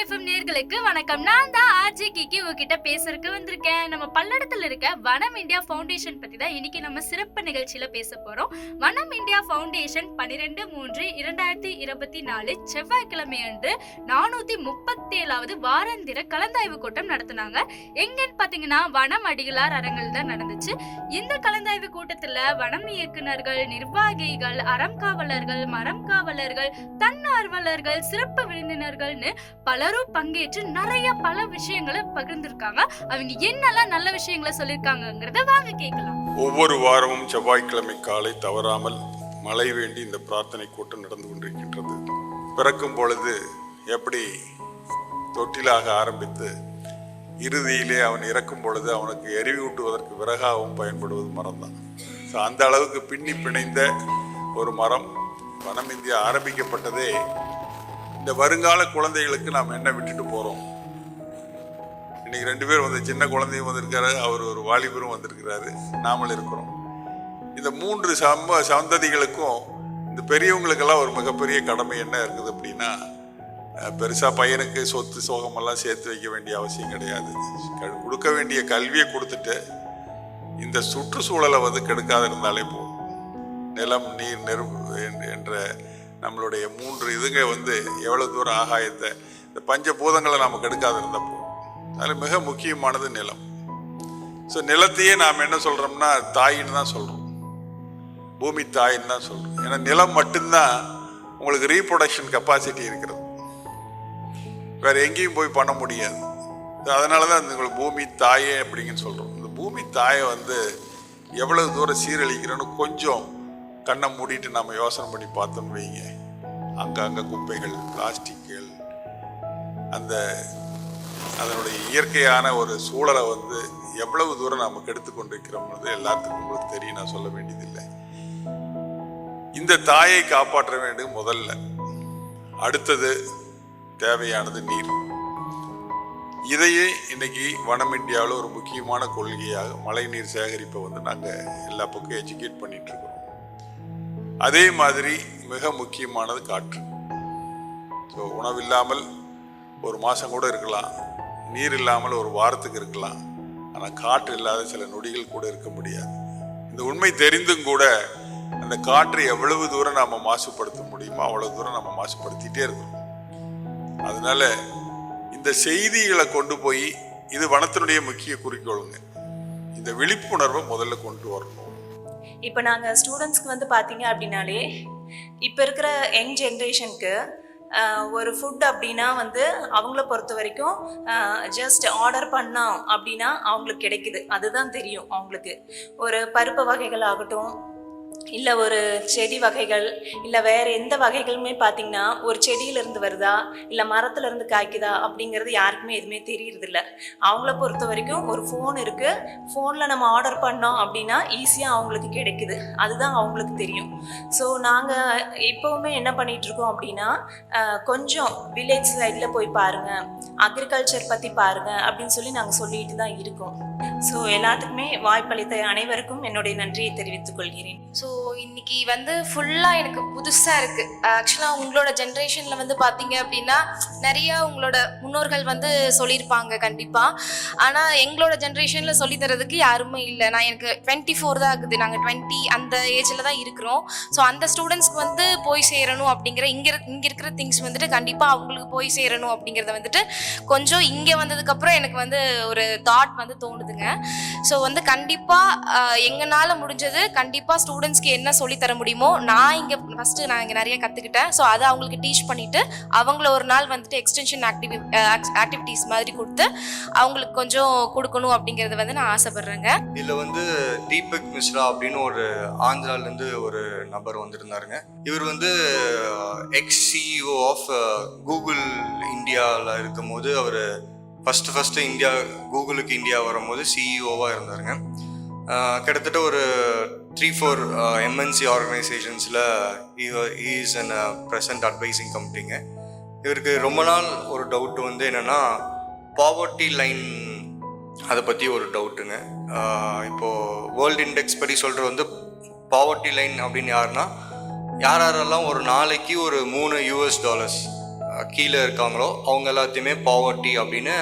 FM FM நேர்களுக்கு வணக்கம். நான் தான் ஆர்ஜி கிக்கி உங்ககிட்ட பேசுறதுக்கு வந்திருக்கேன். நம்ம பல்லடத்துல இருக்க வனம் இந்தியா ஃபவுண்டேஷன் பத்தி தான் இன்னைக்கு நம்ம சிறப்பு நிகழ்ச்சியில பேச போறோம். வனம் இந்தியா ஃபவுண்டேஷன் பன்னிரெண்டு மூன்று இரண்டாயிரத்தி இருபத்தி நாலு செவ்வாய்க்கிழமை அன்று நானூத்தி முப்பத்தி ஏழாவது வாராந்திர கலந்தாய்வு கூட்டம் நடத்தினாங்க. எங்கன்னு பாத்தீங்கன்னா வனம் அடிகளார் அரங்கில் தான் நடந்துச்சு. இந்த கலந்தாய்வு கூட்டத்துல வனம் இயக்குநர்கள் நிர்வாகிகள் அறம் காவலர்கள் மரம் காவலர்கள் தன்னார்வலர்கள் சிறப்பு விருந்தினர்கள்னு எல்லாரும் பங்கேற்று நிறைய பல விஷயங்களை பகிர்ந்திருக்காங்க. அவங்க என்னெல்லாம் நல்ல விஷயங்களை சொல்லியிருக்காங்கங்கிறத வாங்க கேட்கலாம். ஒவ்வொரு வாரமும் செவ்வாய்க்கிழமை காலை தவறாமல் மழை வேண்டி இந்த பிரார்த்தனை கூட்டம் நடந்து கொண்டிருக்கின்றது. பிறக்கும் பொழுது எப்படி தொட்டிலாக ஆரம்பித்து இறுதியிலே அவன் இறக்கும் பொழுது அவனுக்கு எரிவூட்டுவதற்கு விறகாகவும் பயன்படுவது மரம்தான். ஸோ அந்த அளவுக்கு பின்னி பிணைந்த ஒரு மரம் வனம் இந்தியா ஆரம்பிக்கப்பட்டதே இந்த வருங்கால குழந்தைகளுக்கு நாம் என்ன விட்டுட்டு போகிறோம் இன்னைக்கு ரெண்டு பேர் வந்து சின்ன குழந்தையும் வந்திருக்காரு அவர் ஒரு வாலிபரும் வந்திருக்கிறாரு. நாமல் இருக்கிறோம். இந்த மூன்று சம்ப சந்ததிகளுக்கும் இந்த பெரியவங்களுக்கெல்லாம் ஒரு மிகப்பெரிய கடமை என்ன இருக்குது அப்படின்னா பெருசாக பையனுக்கு சொத்து சோகமெல்லாம் சேர்த்து வைக்க வேண்டிய அவசியம் கிடையாது. க- கொடுக்க வேண்டிய கல்வியை கொடுத்துட்டு இந்த சுற்றுச்சூழலை வந்து கெடுக்காது இருந்தாலே போதும். நிலம் நீர் நெரு என்ற நம்மளுடைய மூன்று இதுங்க வந்து எவ்வளவு தூரம் ஆகாயத்தை இந்த பஞ்சபூதங்களை நாம் கெடுக்காத இருந்தால் அதில் மிக முக்கியமானது நிலம். ஸோ நிலத்தையே நாம் என்ன சொல்கிறோம்னா தாயின்னு தான் சொல்கிறோம் பூமி தாயின்னு தான் சொல்கிறோம் ஏன்னா நிலம் மட்டும்தான் உங்களுக்கு ரீப்ரொடக்ஷன் கெப்பாசிட்டி இருக்கிறது. வேற எங்கேயும் போய் பண்ண முடியாது. அதனால தான் உங்களுக்கு பூமி தாயே அப்படிங்கன்னு சொல்கிறோம் இந்த பூமி தாயை வந்து எவ்வளவு தூரம் சீரழிக்கிறோன்னு கொஞ்சம் கண்ணை மூடிட்டு நம்ம யோசனை பண்ணி பார்த்தோம்னு வைங்க. அங்கங்கே குப்பைகள் பிளாஸ்டிக்குகள் அந்த அதனுடைய இயற்கையான ஒரு சூழலை வந்து எவ்வளவு தூரம் நாம் கெடுத்து கொண்டிருக்கிறோம்ன்றது எல்லாத்துக்கும் உங்களுக்கு தெரியும். நான் சொல்ல வேண்டியதில்லை. இந்த தாயை காப்பாற்ற வேண்டும் முதல்ல. அடுத்தது தேவையானது நீர். இதையே இன்னைக்கு வனம் இந்தியாவில் ஒரு முக்கியமான கொள்கையாக மழைநீர் சேகரிப்பை வந்து நாங்கள் எல்லா பக்கம் எஜுகேட் பண்ணிட்டு இருக்கிறோம் அதே மாதிரி மிக முக்கியமானது காற்று. ஸோ உணவில்லாமல் ஒரு மாதம் கூட இருக்கலாம். நீர் இல்லாமல் ஒரு வாரத்துக்கு இருக்கலாம். ஆனால் காற்று இல்லாத சில நொடிகள் கூட இருக்க முடியாது. இந்த உண்மை தெரிந்தும் கூட அந்த காற்றை எவ்வளவு தூரம் நாம் மாசுபடுத்த முடியுமோ அவ்வளவு தூரம் நம்ம மாசுபடுத்திட்டே இருக்கிறோம் அதனால இந்த செய்திகளை கொண்டு போய் இது வனத்தினுடைய முக்கிய குறிக்கோளுங்க. இந்த விழிப்புணர்வை முதல்ல கொண்டு வரணும். இப்போ நாங்கள் ஸ்டூடெண்ட்ஸ்க்கு வந்து பார்த்தீங்க அப்படின்னாலே இப்போ இருக்கிற யங் ஜென்ரேஷனுக்கு ஒரு ஃபுட் அப்படின்னா வந்து அவங்கள பொறுத்த வரைக்கும் ஜஸ்ட் ஆர்டர் பண்ணோம் அப்படின்னா அவங்களுக்கு கிடைக்குது. அதுதான் தெரியும் அவங்களுக்கு. ஒரு பருப்பு வகைகள் ஆகட்டும் இல்லை ஒரு செடி வகைகள் இல்லை வேறு எந்த வகைகளுமே பார்த்தீங்கன்னா ஒரு செடியிலேருந்து வருதா இல்லை மரத்துலேருந்து காய்க்குதா அப்படிங்கிறது யாருக்குமே எதுவுமே தெரியறதில்ல. அவங்கள பொறுத்த வரைக்கும் ஒரு ஃபோன் இருக்குது ஃபோனில் நம்ம ஆர்டர் பண்ணோம் அப்படின்னா ஈஸியாக அவங்களுக்கு கிடைக்குது. அதுதான் அவங்களுக்கு தெரியும். ஸோ நாங்கள் இப்போவுமே என்ன பண்ணிகிட்ருக்கோம் இருக்கோம் அப்படின்னா கொஞ்சம் வில்லேஜ் சைடில் போய் பாருங்கள் அக்ரிகல்ச்சர் பற்றி பாருங்கள் அப்படின்னு சொல்லி நாங்கள் சொல்லிட்டு தான் இருக்கோம். ஸோ எல்லாத்துக்குமே வாய்ப்பளித்த அனைவருக்கும் என்னுடைய நன்றியை தெரிவித்துக் கொள்கிறேன். ஸோ இன்னைக்கு வந்து ஃபுல்லாக எனக்கு புதுசாக இருக்குது ஆக்சுவலாக உங்களோட ஜென்ரேஷனில் வந்து பார்த்தீங்க அப்படின்னா நிறைய உங்களோட முன்னோர்கள் வந்து சொல்லியிருப்பாங்க கண்டிப்பாக ஆனால் எங்களோட ஜென்ரேஷனில் சொல்லி தரதுக்கு யாருமே இல்லை. நான் எனக்கு டுவெண்ட்டி ஃபோர் தான் ஆகுது நாங்கள் டுவெண்ட்டி அந்த ஏஜில் தான் இருக்கிறோம். ஸோ அந்த ஸ்டூடெண்ட்ஸ்க்கு வந்து போய் சேரணும் அப்படிங்கிற இங்கே இங்கே இருக்கிற திங்ஸ் வந்துட்டு கண்டிப்பாக அவங்களுக்கு போய் சேரணும் அப்படிங்கிறத வந்துட்டு கொஞ்சம் இங்கே வந்ததுக்கப்புறம் எனக்கு வந்து ஒரு தாட் வந்து தோணுதுங்க. ஸோ வந்து கண்டிப்பாக எங்களால் முடிஞ்சது கண்டிப்பாக ஸ்டூடெண்ட்ஸ்க்கு என்ன சொல்லித் தர முடியுமோ நான் இங்கே ஃபஸ்ட்டு நான் இங்கே நிறைய கற்றுக்கிட்டேன் ஸோ அதை அவங்களுக்கு டீச் பண்ணிவிட்டு அவங்கள ஒரு நாள் வந்துட்டு எக்ஸ்டென்ஷன் ஆக்டிவி ஆக்டிவிட்டீஸ் மாதிரி கொடுத்து அவங்களுக்கு கொஞ்சம் கொடுக்கணும் அப்படிங்கிறத வந்து நான் ஆசைப்பட்றேங்க. இதில் வந்து தீபக் மிஸ்ரா அப்படின்னு ஒரு ஆந்திராலேருந்து ஒரு நபர் வந்திருந்தாருங்க. இவர் வந்து எக்ஸ் சிஇஓ ஆஃப் கூகுள் இந்தியாவில் இருக்கும்போது அவர் ஃபஸ்ட்டு ஃபஸ்ட்டு இந்தியா கூகுளுக்கு இந்தியா வரும்போது சிஇஓவாக இருந்தாருங்க. கிட்டத்தட்ட ஒரு த்ரீ ஃபோர் எம்என்சி ஆர்கனைசேஷன்ஸில் இஸ் அண்ட் ப்ரெசன்ட் அட்வைசிங் கம்பெனிங்க இவருக்கு ரொம்ப நாள் ஒரு டவுட் வந்து என்னென்னா பாவர்ட்டி லைன் அதை பற்றி ஒரு டவுட்டுங்க இப்போது வேர்ல்டு இண்டெக்ஸ் படி சொல்கிறது வந்து பாவர்ட்டி லைன் அப்படின்னு யாருன்னா யார் யாரெல்லாம் ஒரு நாளைக்கு ஒரு மூணு யூஎஸ் டாலர்ஸ் கீழே இருக்காங்களோ அவங்க எல்லாத்தையுமே பாவர்ட்டி அப்படின்னு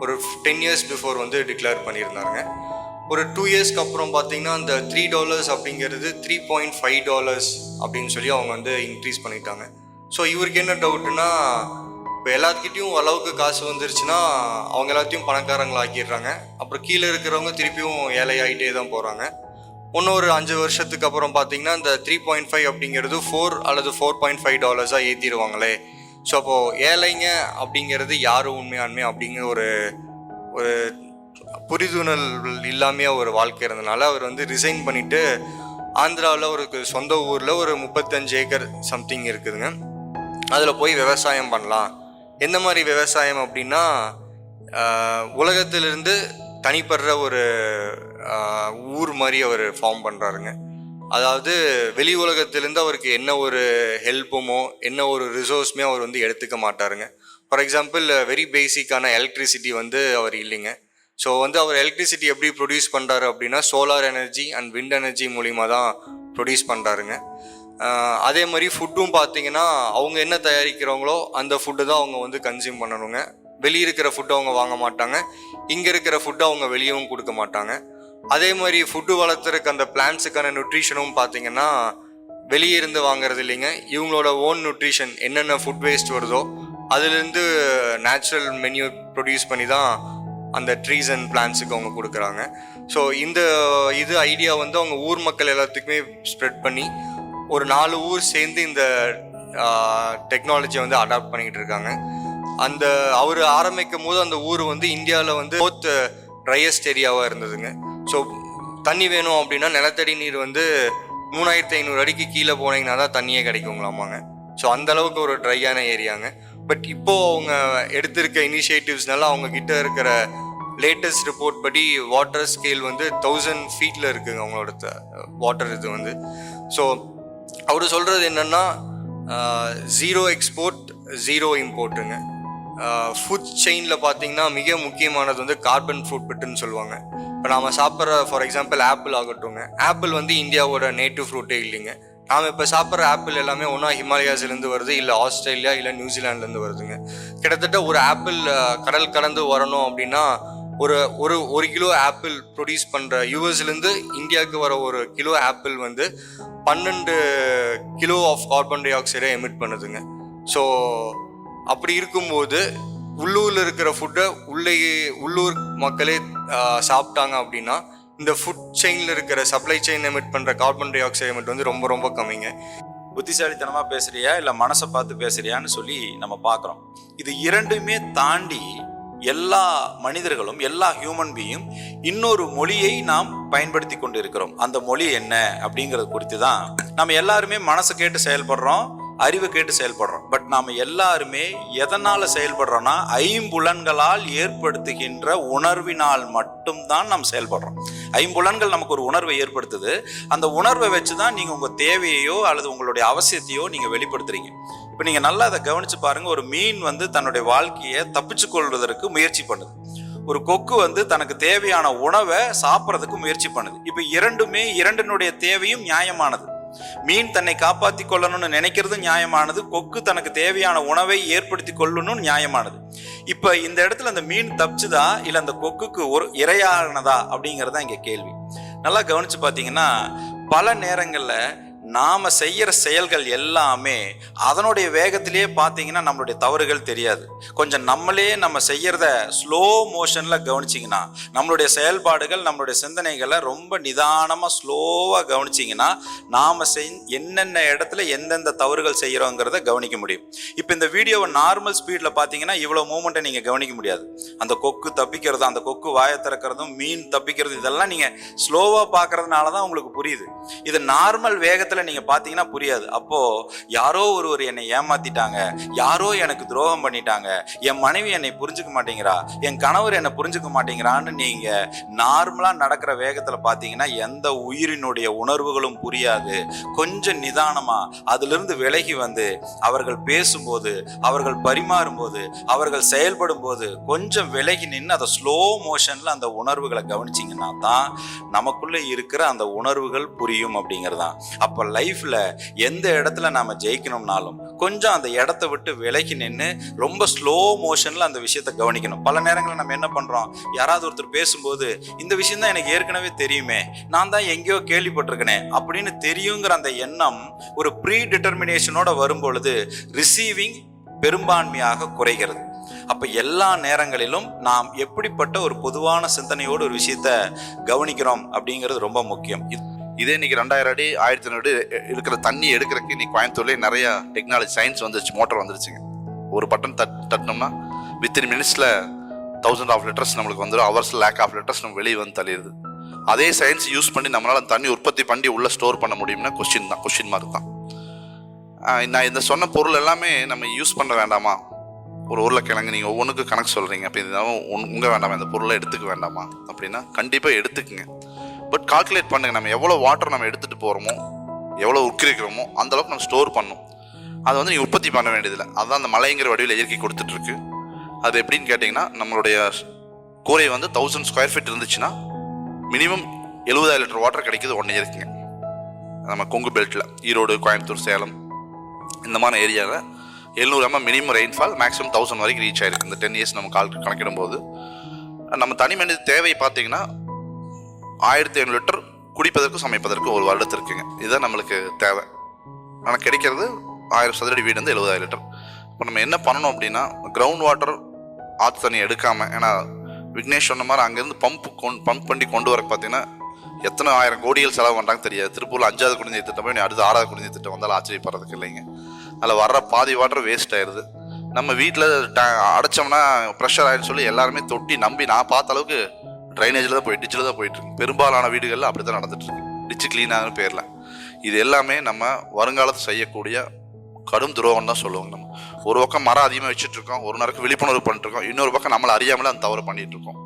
ஒரு டென் இயர்ஸ் பிஃபோர் வந்து டிக்ளேர் பண்ணியிருந்தாங்க ஒரு டூ இயர்ஸ்க்கு அப்புறம் பார்த்தீங்கன்னா அந்த த்ரீ டாலர்ஸ் அப்படிங்கிறது த்ரீ பாயிண்ட் ஃபைவ் டாலர்ஸ் அப்படின்னு சொல்லி அவங்க வந்து இன்க்ரீஸ் பண்ணிட்டாங்க. ஸோ இவருக்கு என்ன டவுட்டுன்னா இப்போ எல்லாத்துக்கிட்டையும் அளவுக்கு காசு வந்துருச்சுன்னா அவங்க எல்லாத்தையும் பணக்காரங்களை ஆக்கிடுறாங்க. அப்புறம் கீழே இருக்கிறவங்க திருப்பியும் ஏழையாகிட்டே தான் போகிறாங்க இன்னொரு அஞ்சு வருஷத்துக்கு அப்புறம் பார்த்தீங்கன்னா இந்த த்ரீ பாயிண்ட் ஃபைவ் அப்படிங்கிறது ஃபோர் அல்லது ஃபோர் பாயிண்ட் ஃபைவ் டாலர்ஸாக ஏற்றிடுவாங்களே ஸோ அப்போது ஏழைங்க அப்படிங்கிறது யார் உண்மையாண்மை அப்படிங்கிற ஒரு ஒரு புரிதுணல் இல்லாமையே ஒரு வாழ்க்கை இருந்தனால அவர் வந்து ரிசைன் பண்ணிட்டு ஆந்திராவில் ஒரு சொந்த ஊரில் ஒரு முப்பத்தஞ்சு ஏக்கர் சம்திங் இருக்குதுங்க. அதில் போய் விவசாயம் பண்ணலாம். எந்த மாதிரி விவசாயம் அப்படின்னா உலகத்திலிருந்து தனிப்படுற ஒரு ஊர் மாதிரி அவர் ஃபார்ம் பண்ணுறாருங்க அதாவது வெளி உலகத்திலேருந்து அவருக்கு என்ன ஒரு ஹெல்ப்புமோ என்ன ஒரு ரிசோர்ஸுமே அவர் வந்து எடுத்துக்க மாட்டாருங்க. ஃபார் எக்ஸாம்பிள் வெரி பேசிக்கான எலக்ட்ரிசிட்டி வந்து அவர் இல்லைங்க. ஸோ வந்து அவர் எலக்ட்ரிசிட்டி எப்படி ப்ரொடியூஸ் பண்ணுறாரு அப்படின்னா solar energy and wind energy மூலிமா தான் ப்ரொடியூஸ் பண்ணுறாருங்க அதே மாதிரி ஃபுட்டும் பார்த்தீங்கன்னா அவங்க என்ன தயாரிக்கிறாங்களோ அந்த ஃபுட்டு தான் அவங்க வந்து கன்சியூம் பண்ணணுங்க. வெளியே இருக்கிற ஃபுட்டு அவங்க வாங்க மாட்டாங்க. இங்கே இருக்கிற ஃபுட்டு அவங்க வெளியவும் கொடுக்க மாட்டாங்க. அதே மாதிரி ஃபுட்டு வளர்த்துறக்கு அந்த பிளான்ஸுக்கான நியூட்ரிஷனும் பார்த்தீங்கன்னா வெளியே இருந்து வாங்குறது இல்லைங்க. இவங்களோட ஓன் நியூட்ரிஷன் என்னென்ன ஃபுட் வேஸ்ட் வருதோ அதுலேருந்து நேச்சுரல் மென்யூ ப்ரொடியூஸ் பண்ணி தான் அந்த ட்ரீஸ் அண்ட் பிளான்ஸுக்கு அவங்க கொடுக்குறாங்க. ஸோ இந்த இது ஐடியா வந்து அவங்க ஊர் மக்கள் எல்லாத்துக்குமே ஸ்ப்ரெட் பண்ணி ஒரு நாலு ஊர் சேர்ந்து இந்த டெக்னாலஜியை வந்து அடாப்ட் பண்ணிக்கிட்டு இருக்காங்க. அந்த அவர் ஆரம்பிக்கும் போது அந்த ஊர் வந்து இந்தியாவில் வந்து போத் ட்ரையஸ்ட் ஏரியாவாக இருந்ததுங்க. ஸோ தண்ணி வேணும் அப்படின்னா நிலத்தடி நீர் வந்து மூணாயிரத்தி ஐநூறு அடிக்கு கீழே போனீங்கன்னா தான் தண்ணியே கிடைக்குங்களாமாங்க. ஸோ அந்த அளவுக்கு ஒரு ட்ரையான ஏரியாங்க பட் இப்போது அவங்க எடுத்திருக்க இனிஷியேட்டிவ்ஸ்னால அவங்க கிட்ட இருக்கிற லேட்டஸ்ட் ரிப்போர்ட் படி வாட்டர் ஸ்கேல் வந்து தௌசண்ட் ஃபீட்டில் இருக்குங்க அவங்களோட வாட்டர் இது வந்து. ஸோ அவர் சொல்கிறது என்னென்னா ஜீரோ எக்ஸ்போர்ட் ஜீரோ இம்போர்ட்டுங்க ஃபுட் செயினில் பார்த்தீங்கன்னா மிக முக்கியமானது வந்து கார்பன் ஃபுட் பிட்டுன்னு சொல்லுவாங்க. இப்போ நாம் சாப்பிட்ற ஃபார் எக்ஸாம்பிள் ஆப்பிள் ஆகட்டுங்க ஆப்பிள் வந்து இந்தியாவோட நேட்டிவ் ஃப்ரூட்டே இல்லைங்க. நாம் இப்போ சாப்பிட்ற ஆப்பிள் எல்லாமே ஒன்றா ஹிமாலயாஸ்லேருந்து வருது இல்லை ஆஸ்திரேலியா இல்லை நியூசிலாண்ட்லேருந்து வருதுங்க. கிட்டத்தட்ட ஒரு ஆப்பிள் கடல் கடந்து வரணும் அப்படின்னா ஒரு ஒரு ஒரு கிலோ ஆப்பிள் ப்ரொடியூஸ் பண்ணுற யூஎஸ்லேருந்து இந்தியாவுக்கு வர ஒரு கிலோ ஆப்பிள் வந்து பன்னெண்டு கிலோ ஆஃப் கார்பன் டை ஆக்சைடை எமிட் பண்ணுதுங்க. ஸோ அப்படி இருக்கும்போது உள்ளூரில் இருக்கிற ஃபுட்டை உள்ளேயே உள்ளூர் மக்களே சாப்பிட்டாங்க அப்படின்னா இந்த ஃபுட் செயினில் இருக்கிற சப்ளை செயின் எமிட் பண்ணுற கார்பன் டை ஆக்சைடு எமிட் வந்து ரொம்ப ரொம்ப கம்மிங்க. புத்திசாலித்தனமாக பேசுகிறியா இல்லை மனசை பார்த்து பேசுகிறியான்னு சொல்லி நம்ம பார்க்குறோம். இது இரண்டுமே தாண்டி எல்லா மனிதர்களும் எல்லா ஹியூமன் பீயும் இன்னொரு மொழியை நாம் பயன்படுத்தி கொண்டு இருக்கிறோம் அந்த மொழி என்ன அப்படிங்கிறது குறித்து தான் நம்ம எல்லாருமே மனசை கேட்டு செயல்படுறோம் அறிவை கேட்டு செயல்படுறோம். பட் நாம் எல்லாருமே எதனால் செயல்படுறோம்னா ஐம்புலன்களால் ஏற்படுத்துகின்ற உணர்வினால் மட்டும்தான் நாம் செயல்படுறோம். ஐம்புலன்கள் நமக்கு ஒரு உணர்வை ஏற்படுத்துது. அந்த உணர்வை வச்சு தான் நீங்கள் உங்கள் தேவையையோ அல்லது உங்களுடைய அவசியத்தையோ நீங்கள் வெளிப்படுத்துறீங்க. இப்போ நீங்கள் நல்லா அதை கவனிச்சு பாருங்க. ஒரு மீன் வந்து தன்னுடைய வாழ்க்கையை தப்பிச்சு கொள்வதற்கு முயற்சி பண்ணுது. ஒரு கொக்கு வந்து தனக்கு தேவையான உணவை சாப்பிட்றதுக்கு முயற்சி பண்ணுது. இப்போ இரண்டுமே இரண்டினுடைய தேவையும் நியாயமானது. மீன் தன்னை காப்பாத்தி கொள்ளணும்னு நினைக்கிறது நியாயமானது. கொக்கு தனக்கு தேவையான உணவை ஏற்படுத்தி கொள்ளணும்னு நியாயமானது. இப்ப இந்த இடத்துல அந்த மீன் தப்பிச்சுதா? இல்ல அந்த கொக்குக்கு ஒரு இரையானதா? அப்படிங்கறதா இங்க கேள்வி. நல்லா கவனிச்சு பாத்தீங்கன்னா பல நேரங்கள்ல நாம் செய்கிற செயல்கள் எல்லாமே அதனுடைய வேகத்திலேயே பார்த்தீங்கன்னா நம்மளுடைய தவறுகள் தெரியாது. கொஞ்சம் நம்மளே நம்ம செய்கிறத ஸ்லோ மோஷனில் கவனிச்சிங்கன்னா நம்மளுடைய செயல்பாடுகள் நம்மளுடைய சிந்தனைகளை ரொம்ப நிதானமாக ஸ்லோவாக கவனிச்சிங்கன்னா நாம் செய் என்னென்ன இடத்துல எந்தெந்த தவறுகள் செய்கிறோங்கிறத கவனிக்க முடியும். இப்போ இந்த வீடியோவை நார்மல் ஸ்பீடில் பார்த்தீங்கன்னா இவ்வளோ மூமெண்ட்டை நீங்கள் கவனிக்க முடியாது. அந்த கொக்கு தப்பிக்கிறது அந்த கொக்கு வாயை திறக்கிறதும் மீன் தப்பிக்கிறது இதெல்லாம் நீங்கள் ஸ்லோவாக பார்க்கறதுனால தான் உங்களுக்கு புரியுது. இது நார்மல் வேகத்தில் நீங்க பார்த்தீங்கன்னா புரியாது. அப்போ யாரோ ஒருவர் என்னை ஏமாத்திட்டாங்க. யாரோ எனக்கு துரோகம் பண்ணிட்டாங்க. என் மனைவி என்னை புரிஞ்சுக்க மாட்டேங்கிறா. என் கணவர் என்னை புரிஞ்சுக்க மாட்டேங்கிறான்னு நீங்க நார்மலா நடக்கிற வேகத்துல பார்த்தீங்கன்னா எந்த உயிரினுடைய உணர்வுகளும் புரியாது. கொஞ்சம் நிதானமா அதிலிருந்து விலகி வந்து அவர்கள் பேசும்போது அவர்கள் பரிமாறும் போது அவர்கள் செயல்படும் போது கொஞ்சம் விலகி நின்று அதை ஸ்லோ மோஷன்ல அந்த உணர்வுகளை கவனிச்சிங்கன்னா தான் நமக்குள்ள இருக்கிற அந்த உணர்வுகள் புரியும் அப்படிங்கிறதான். அப்போ லைஃப்பில் எந்த இடத்துல நாம் ஜெயிக்கணும்னாலும் கொஞ்சம் அந்த இடத்த விட்டு விலகி நின்று ரொம்ப ஸ்லோ மோஷனில் அந்த விஷயத்த கவனிக்கணும். பல நேரங்களில் நம்ம என்ன பண்ணுறோம் யாராவது ஒருத்தர் பேசும்போது இந்த விஷயம் தான் எனக்கு ஏற்கனவே தெரியுமே நான் தான் எங்கேயோ கேள்விப்பட்டிருக்கனே அப்படின்னு தெரியுங்கிற அந்த எண்ணம் ஒரு ப்ரீ டிட்டர்மினேஷனோட வரும்பொழுது ரிசீவிங் பெரும்பான்மையாக குறைகிறது. அப்போ எல்லா நேரங்களிலும் நாம் எப்படிப்பட்ட ஒரு பொதுவான சிந்தனையோடு ஒரு விஷயத்தை கவனிக்கிறோம் அப்படிங்கிறது ரொம்ப முக்கியம். இதே இன்னைக்கு ரெண்டாயிரம் அடி ஆயிரத்தி ஐநூறு அடி இருக்கிற தண்ணி எடுக்கிறதுக்கு இன்னைக்கு கோயம்புத்தூர்லேயே நிறைய டெக்னாலஜி சயின்ஸ் வந்துருச்சு மோட்டர் வந்துருச்சுங்க. ஒரு பட்டன் தட் தட்டினோம்னா வித்தின் மினிட்ஸில் தௌசண்ட் ஆஃப் லிட்டர்ஸ் நம்மளுக்கு வந்துடும் ஹவர்ஸ் லேக் ஆஃப் லிட்டர்ஸ் நம்ம வெளியே வந்து தள்ளிடுது. அதே சயின்ஸ் யூஸ் பண்ணி நம்மளால் அந்த தண்ணி உற்பத்தி பண்ணி உள்ளே ஸ்டோர் பண்ண முடியும்னா கொஸ்டின் தான் கொஸ்டின் மார்க் தான். நான் இந்த சொன்ன பொருள் எல்லாமே நம்ம யூஸ் பண்ண வேண்டாமா? ஒரு உருளைக்கிழங்கு நீங்கள் ஒவ்வொன்றுக்கும் கணக்கு சொல்கிறீங்க அப்போ இதெல்லாம் உங்க வேண்டாமா? இந்த பொருளை எடுத்துக்க வேண்டாமா? அப்படின்னா கண்டிப்பாக எடுத்துக்குங்க. பட் கால்குலேட் பண்ணுங்க நம்ம எவ்வளோ வாட்டர் நம்ம எடுத்துகிட்டு போகிறோமோ எவ்வளோ உக்கிரிக்கிறோமோ அந்த அளவுக்கு நம்ம ஸ்டோர் பண்ணும். அதை வந்து நீங்கள் உற்பத்தி பண்ண வேண்டியதில்லை. அதுதான் அந்த மலைங்கிற வடிவில் இயற்கை கொடுத்துட்ருக்கு. அது எப்படின்னு கேட்டிங்கன்னா நம்மளுடைய கூரை வந்து தௌசண்ட் ஸ்கொயர் ஃபீட் இருந்துச்சுன்னா மினிமம் எழுபதாயிரம் லிட்டர் வாட்டர் கிடைக்கிது ஒன் இயர்க்குங்க நம்ம கொங்கு பெல்ட்டில் ஈரோடு கோயம்புத்தூர் சேலம் இந்த மாதிரி ஏரியாவில் எழுநூறு MM minimum rainfall maximum thousand வரைக்கும் ரீச் ஆயிருக்கு. இந்த டென் இயர்ஸ் நம்ம கால் கணக்கிடும்போது. நம்ம தனி மனித தேவை பார்த்தீங்கன்னா ஆயிரத்தி ஐநூறு லிட்டர் குடிப்பதற்கும் சமைப்பதற்கும் ஒரு வருடத்திற்குங்க இதுதான் நம்மளுக்கு தேவை. ஆனால் கிடைக்கிறது ஆயிரம் சதுரடி வீடு வந்து எழுபதாயிரம் லிட்டர். இப்போ நம்ம என்ன பண்ணணும் அப்படின்னா கிரவுண்ட் வாட்டர் ஆற்று தண்ணி எடுக்காமல் ஏன்னா விக்னேஷ் சொன்ன மாதிரி அங்கேருந்து பம்ப் கொண்டு பம்ப் பண்ணி கொண்டு வர பார்த்தீங்கன்னா எத்தனை ஆயிரம் கோடிகள் செலவு பண்ணுறாங்க தெரியாது. திருப்பூரில் அஞ்சாவது குடிநீர் திட்டம் போய் அடுத்து ஆறாவது குடிநீர் திட்டம் வந்தாலும் ஆச்சரியப்படுறதுக்கு இல்லைங்க. அதில் வர்ற பாதி வாட்டர் வேஸ்ட் ஆயிடுது நம்ம வீட்டில் ட அடைச்சோம்னா ப்ரெஷர் ஆயிடுன்னு சொல்லி எல்லாருமே தொட்டி நம்பி நான் பார்த்த அளவுக்கு ட்ரைனேஜில் தான் போய் டிச்சில் தான் போயிட்டு இருக்கு. பெரும்பாலான வீடுகளில் அப்படி தான் நடந்துட்டு இருக்கு. டிச்சு க்ளீனாக பேரில். இது எல்லாமே நம்ம வருங்காலத்தில் செய்யக்கூடிய கடும் துரோகம் தான் சொல்லுவாங்க நம்ம. ஒரு பக்கம் மரம் அதிகமாக வச்சுட்டு இருக்கோம் ஒரு நேரம் விழிப்புணர்வு பண்ணிட்டு இருக்கோம் இன்னொரு பக்கம் நம்மளை அறியாமலே அந்த தவறு பண்ணிட்டு இருக்கோம்.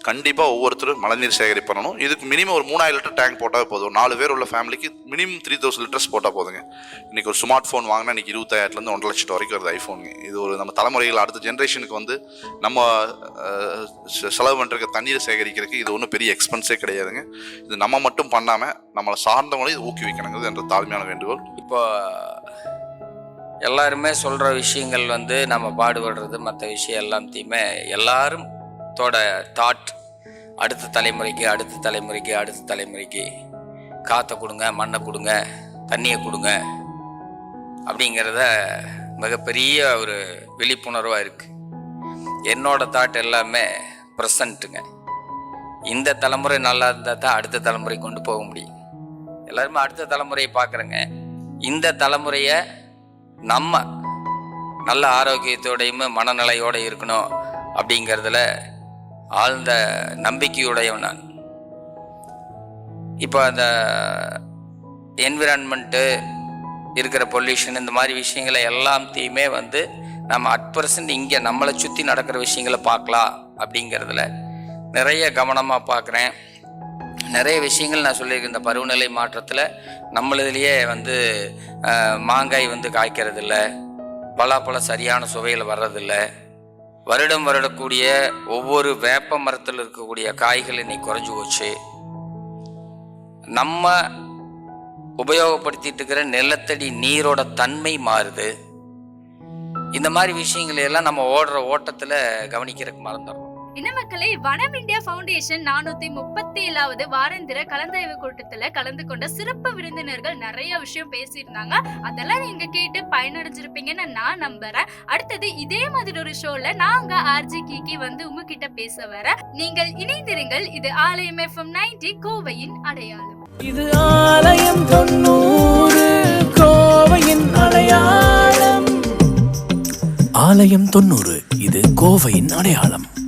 கண்டிப்பாக ஒவ்வொருத்தரும் மழைநீர் சேகரி பண்ணணும். இதுக்கு மினிமம் ஒரு மூணாயிரம் லிட்டர் டேங்க் போட்டால் போதும். நாலு பேர் உள்ள ஃபேமிலிக்கு மினிமம் த்ரீ தௌசண்ட் லிட்டர்ஸ் போட்டால் போதுங்க. இன்னைக்கு ஒரு ஸ்மார்ட் ஃபோன் வாங்கினா இன்னைக்கு இருபத்தாயிரத்துலேருந்து ஒன்றரை லட்சம் வரைக்கும் வருது ஐஃபோனுங்க இது ஒரு நம்ம தலைமுறைகள் அடுத்த ஜென்ரேஷனுக்கு வந்து நம்ம செ- செலவு பண்ணுறக்க தண்ணீரை சேகரிக்கிறதுக்கு இது ஒன்றும் பெரிய எக்ஸ்பென்ஸே கிடையாதுங்க. இது நம்ம மட்டும் பண்ணாமல் நம்மளை சார்ந்தவங்களையும் இது ஊக்குவிக்கணுங்கிறது என்ற தாழ்மையான வேண்டுகோள். இப்போ எல்லாருமே சொல்கிற விஷயங்கள் வந்து நம்ம பாடுபடுறது மற்ற விஷயம் எல்லாத்தையுமே எல்லாரும் தோட தாட் அடுத்த தலைமுறைக்கு அடுத்த தலைமுறைக்கு அடுத்த தலைமுறைக்கு. காற்றை கொடுங்க மண்ணை கொடுங்க தண்ணியை கொடுங்க அப்படிங்கிறத மிகப்பெரிய ஒரு விழிப்புணர்வாக இருக்குது என்னோட தாட் எல்லாமே ப்ரெசண்ட்டுங்க இந்த தலைமுறை நல்லா இருந்தால் தான் அடுத்த தலைமுறை கொண்டு போக முடியும். எல்லாருமே அடுத்த தலைமுறையை பார்க்குறேங்க. இந்த தலைமுறையை நம்ம நல்ல ஆரோக்கியத்தோடையும் மனநிலையோட இருக்கணும் அப்படிங்கிறதுல ஆழ்ந்த நம்பிக்கையுடையவன் நான். இப்போ அந்த என்விரான்மெண்ட்டு இருக்கிற பொல்யூஷன் இந்த மாதிரி விஷயங்களை எல்லாத்தையுமே வந்து நம்ம அட் பர்சன்ட் இங்கே நம்மளை சுற்றி நடக்கிற விஷயங்களை பார்க்கலாம் அப்படிங்கிறதுல நிறைய கவனமாக பார்க்குறேன். நிறைய விஷயங்கள் நான் சொல்லியிருக்கேன். இந்த பருவநிலை மாற்றத்தில் நம்மளதுலேயே வந்து மாங்காய் வந்து காய்க்கிறதில்ல. பலாப்பழம் சரியான சுவையில் வர்றதில்லை. வருடம் வருடக்கூடிய ஒவ்வொரு வேப்ப மரத்தில் இருக்கக்கூடிய காய்கள் இன்னைக்கு குறைஞ்சு போச்சு. நம்ம உபயோகப்படுத்திட்டு இருக்கிற நிலத்தடி நீரோட தன்மை மாறுது. இந்த மாதிரி விஷயங்களை எல்லாம் நம்ம ஓடுற ஓட்டத்தில் கவனிக்கிறதுக்கு மறந்துடுறோம். என்ன மக்களே வனம் இந்தியா ஃபவுண்டேஷன் நானூத்தி முப்பத்தி ஏழாவது வாராந்திர கலந்தாய்வு கூட்டத்துல கலந்து கொண்ட சிறப்பு விருந்தினர்கள் நிறைய விஷயம் பேசியிருந்தாங்க. அதெல்லாம் நீங்க கேட்டு பயனடைஞ்சிருப்பீங்கன்னு நான் நம்புறேன். அடுத்தது இதே மாதிரி ஒரு ஷோல நாங்க ஆர்ஜி கிக்கி வந்து உங்ககிட்ட பேச வர நீங்கள் இணைந்திருங்கள். இது ஆலயம் எஃப்எம் நைன்டி கோவையின் அடையாளம். இது ஆலயம் தொண்ணூறு கோவையின் அடையாளம். ஆலயம் தொண்ணூறு இது கோவையின் அடையாளம்.